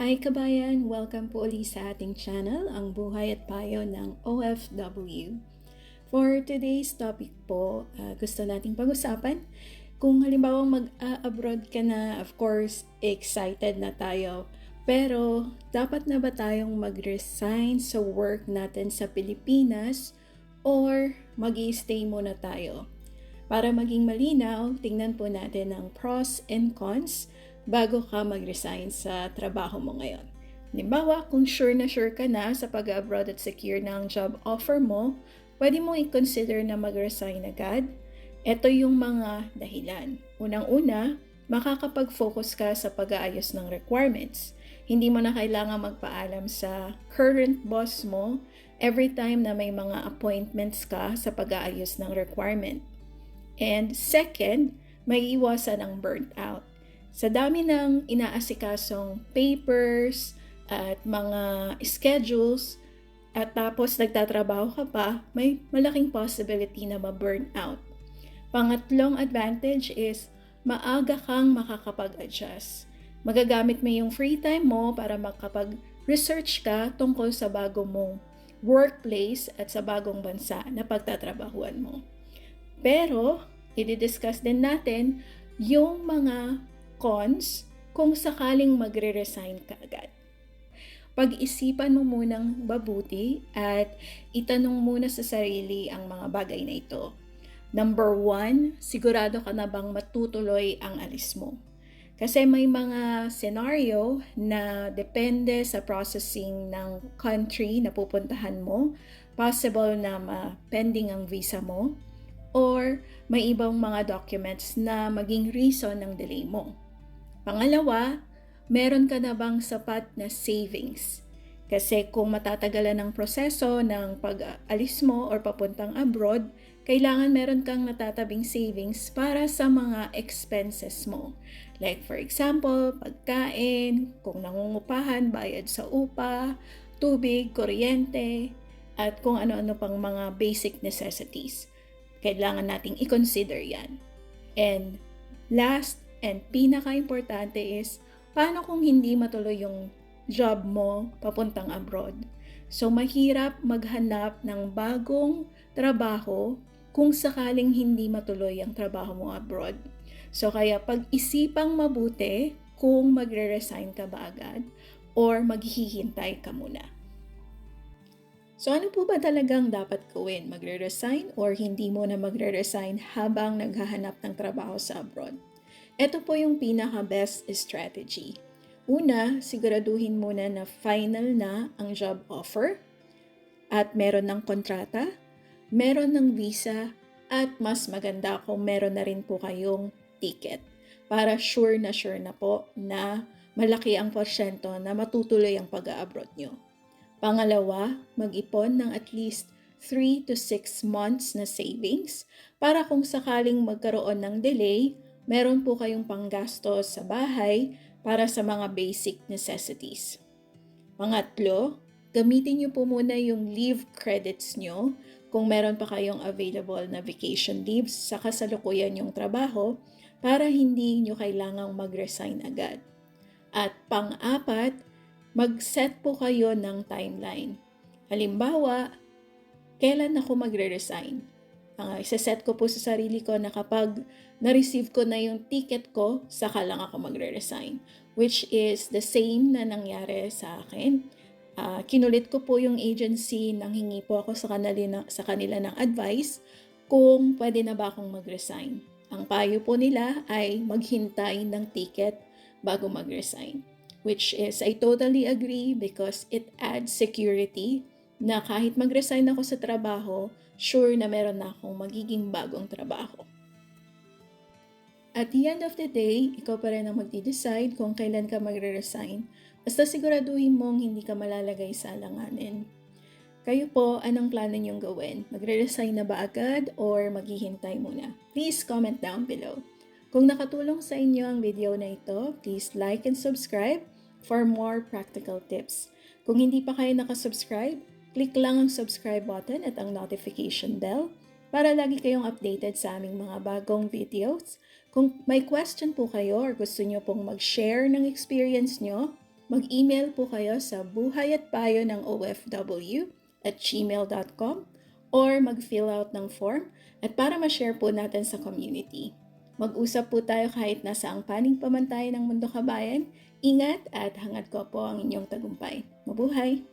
Hi kabayan! Welcome po uli sa ating channel, ang buhay at payo ng OFW. For today's topic po, uh, gusto nating pag-usapan. Kung halimbawa mag-abroad ka na, of course, excited na tayo. Pero, dapat na ba tayong mag-resign sa work natin sa Pilipinas or mag stay muna tayo? Para maging malinaw, tingnan po natin ang pros and cons bago ka mag-resign sa trabaho mo ngayon. Halimbawa, kung sure na sure ka na sa pag-abroad at secure ang job offer mo, pwede mo i-consider na mag-resign agad. Ito yung mga dahilan. Unang-una, makakapag-focus ka sa pag-aayos ng requirements. Hindi mo na kailangan magpaalam sa current boss mo every time na may mga appointments ka sa pag-aayos ng requirement. And second, may iwasan ang burnt out. Sa dami ng inaasikasong papers at mga schedules, at tapos nagtatrabaho ka pa, may malaking possibility na ma-burn out. Pangatlong advantage is maaga kang makakapag-adjust. Magagamit mo yung free time mo para makapag-research ka tungkol sa bago mong workplace at sa bagong bansa na pagtatrabahuan mo. Pero, i-discuss din natin yung mga cons kung sakaling magre-resign ka agad. Pag-isipan mo munang mabuti at itanong muna sa sarili ang mga bagay na ito. Number one, sigurado ka na bang matutuloy ang alis mo? Kasi may mga scenario na depende sa processing ng country na pupuntahan mo, possible na ma-pending ang visa mo, or may ibang mga documents na maging reason ng delay mo. Pangalawa, meron ka na bang sapat na savings? Kasi kung matatagalan ng proseso ng pag-alis mo or papuntang abroad, kailangan meron kang natatabing savings para sa mga expenses mo. Like for example, pagkain, kung nangungupahan, bayad sa upa, tubig, kuryente, at kung ano-ano pang mga basic necessities. Kailangan nating i-consider yan. And last And pinaka-importante is, paano kung hindi matuloy yung job mo papuntang abroad? So, mahirap maghanap ng bagong trabaho kung sakaling hindi matuloy ang trabaho mo abroad. So, kaya pag-isipang mabuti kung magre-resign ka ba agad or maghihintay ka muna. So ano po ba talagang dapat gawin? Magre-resign or hindi mo na magre-resign habang naghahanap ng trabaho sa abroad? Ito po yung pinaka-best strategy. Una, siguraduhin muna na final na ang job offer at meron ng kontrata, meron ng visa, at mas maganda kung meron na rin po kayong ticket para sure na sure na po na malaki ang porsyento na matutuloy ang pag-abroad nyo. Pangalawa, mag-ipon ng at least 3 to 6 months na savings para kung sakaling magkaroon ng delay, meron po kayong panggastos sa bahay para sa mga basic necessities. Pangatlo, gamitin niyo po muna yung leave credits nyo kung meron pa kayong available na vacation leaves sa kasalukuyan yung trabaho para hindi nyo kailangang mag-resign agad. At pang-apat, mag-set po kayo ng timeline. Halimbawa, kailan ako magre-resign? Uh, isa-set ko po sa sarili ko na kapag na-receive ko na yung ticket ko, saka lang ako magre-resign. Which is the same na nangyari sa akin. Uh, kinulit ko po yung agency nang hingi po ako sa kanila, sa kanila ng advice kung pwede na ba akong mag-resign. Ang payo po nila ay maghintay ng ticket bago mag-resign. Which is, I totally agree because it adds security na kahit mag-resign ako sa trabaho, sure na meron na akong magiging bagong trabaho. At the end of the day, ikaw pa rin ang magde-decide kung kailan ka magre-resign. Basta siguraduhin mong hindi ka malalagay sa alanganin. Kayo po, anong plano niyong gawin? Magre-resign na ba agad or maghihintay muna? Please comment down below. Kung nakatulong sa inyo ang video na ito, please like and subscribe for more practical tips. Kung hindi pa kayo nakasubscribe, Click lang ang subscribe button at ang notification bell para lagi kayong updated sa aming mga bagong videos. Kung may question po kayo or gusto nyo pong mag-share ng experience nyo, mag-email po kayo sa buhayatpayo ng OFW at gmail.com or mag-fill out ng form at para ma-share po natin sa community. Mag-usap po tayo kahit nasa ang paning pamantayan ng mundo kabayan. Ingat at hangad ko po ang inyong tagumpay. Mabuhay!